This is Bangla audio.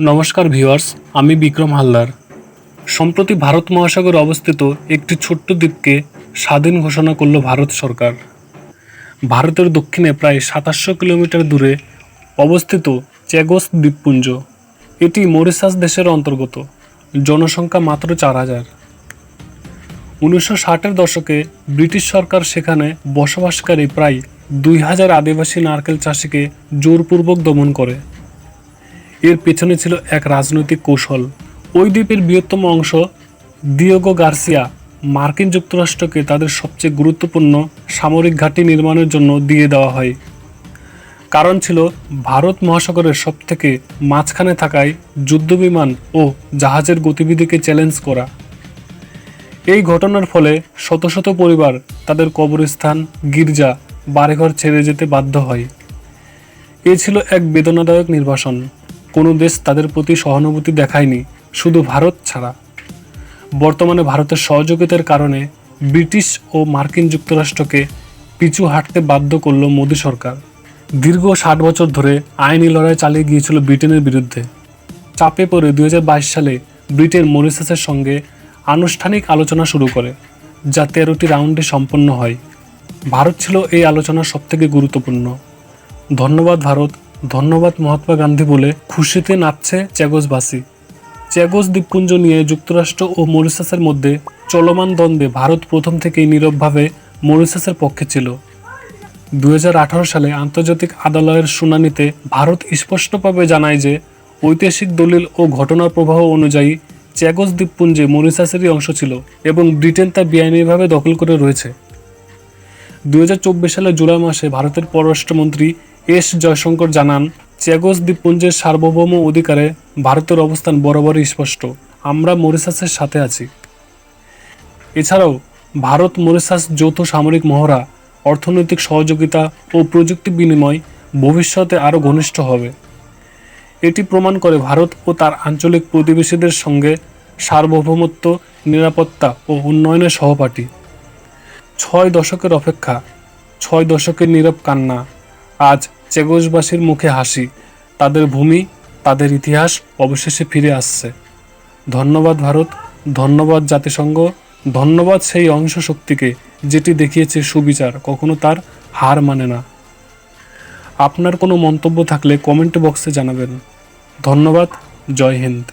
নমস্কার ভিউয়ার্স, আমি বিক্রম হালদার। সম্প্রতি ভারত মহাসাগরে অবস্থিত একটি ছোট্ট দ্বীপকে স্বাধীন ঘোষণা করল ভারত সরকার। ভারতের দক্ষিণে প্রায় সাতাশশো কিলোমিটার দূরে অবস্থিত চ্যাগোস দ্বীপপুঞ্জ। এটি মরিশাস দেশের অন্তর্গত, জনসংখ্যা মাত্র চার হাজার। উনিশশো ষাটের দশকে ব্রিটিশ সরকার সেখানে বসবাসকারী প্রায় দুই হাজার আদিবাসী নারকেল চাষিকে জোরপূর্বক দমন করে। এর পেছনে ছিল এক রাজনৈতিক কৌশল। ওই দ্বীপের বৃহত্তম অংশ, দিয়েগো গার্সিয়া, মার্কিন যুক্তরাষ্ট্রকে তাদের সবচেয়ে গুরুত্বপূর্ণ সামরিক ঘাঁটি নির্মাণের জন্য দিয়ে দেওয়া হয়। কারণ ছিল ভারত মহাসাগরের সবথেকে মাঝখানে থাকায় যুদ্ধবিমান ও জাহাজের গতিবিধিকে চ্যালেঞ্জ করা। এই ঘটনার ফলে শত শত পরিবার তাদের কবরস্থান, গির্জা, বাড়িঘর ছেড়ে যেতে বাধ্য হয়। এ ছিল এক বেদনাদায়ক নির্বাসন। কোনো দেশ তাদের প্রতি সহানুভূতি দেখায়নি, শুধু ভারত ছাড়া। বর্তমানে ভারতের সহযোগিতার কারণে ব্রিটিশ ও মার্কিন যুক্তরাষ্ট্রকে পিছু হাঁটতে বাধ্য করল মোদী সরকার। দীর্ঘ ষাট বছর ধরে আইনি লড়াই চালিয়ে গিয়েছিল ব্রিটেনের বিরুদ্ধে। চাপে পড়ে দু হাজার বাইশ সালে ব্রিটেন মরিসাসের সঙ্গে আনুষ্ঠানিক আলোচনা শুরু করে, যা তেরোটি রাউন্ডে সম্পন্ন হয়। ভারত ছিল এই আলোচনার সবথেকে গুরুত্বপূর্ণ। ধন্যবাদ ভারত ধন্যবাদ মহাত্মা গান্ধী বলে খুশিতে নাচছে চ্যাগোসবাসী। চ্যাগোস দ্বীপপুঞ্জ নিয়ে যুক্তরাষ্ট্র ও মরিসাসের মধ্যে চলমান দ্বন্দ্বে ভারত প্রথম থেকেই নীরবভাবে মরিসাসের পক্ষে ছিল। দুই সালে আন্তর্জাতিক আদালতের শুনানিতে ভারত স্পষ্টভাবে জানায় যে ঐতিহাসিক দলিল ও ঘটনার প্রবাহ অনুযায়ী চ্যাগোস দ্বীপপুঞ্জে মরিসাসেরই অংশ ছিল এবং ব্রিটেন তা বেআইনিভাবে দখল করে রয়েছে। দুই সালে জুলাই মাসে ভারতের পররাষ্ট্রমন্ত্রী এস জয়শঙ্কর জানান চ্যাগোস দ্বীপপুঞ্জের সার্বভৌম অধিকারে ভারতের অবস্থান বরাবরই স্পষ্ট। আমরা মরিসাসের সাথে আছি। এছাড়াও, ভারত মরিসাস যৌথ সামরিক মহড়া, অর্থনৈতিক সহযোগিতা ও প্রযুক্তি বিনিময় ভবিষ্যতে আরও ঘনিষ্ঠ হবে। এটি প্রমাণ করে ভারত ও তার আঞ্চলিক প্রতিবেশীদের সঙ্গে সার্বভৌমত্ব, নিরাপত্তা ও উন্নয়নের সহপাঠী। ছয় দশকের অপেক্ষা, ছয় দশকের নীরব কান্না আজ চেগোসবাসীর মুখে হাসি। তাদের ভূমি, তাদের ইতিহাস অবশেষে ফিরে আসছে। ধন্যবাদ ভারত, ধন্যবাদ জাতিসংঘ, ধন্যবাদ সেই অংশ শক্তিকে যেটি দেখিয়েছে সুবিচার, কখনো তার হার মানে না। আপনার কোনো মন্তব্য থাকলে কমেন্ট বক্সে জানাবেন। ধন্যবাদ, জয় হিন্দ।